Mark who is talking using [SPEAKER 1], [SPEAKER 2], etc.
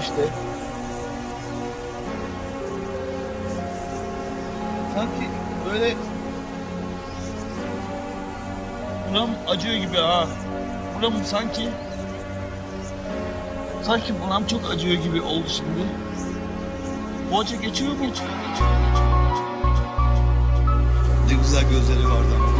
[SPEAKER 1] işte. Sanki böyle buram acıyor gibi ha. Buram sanki sanki buram çok acıyor gibi oldu şimdi. Acı geçiyor mu? Geçiyor.
[SPEAKER 2] Ne güzel gözleri vardı ama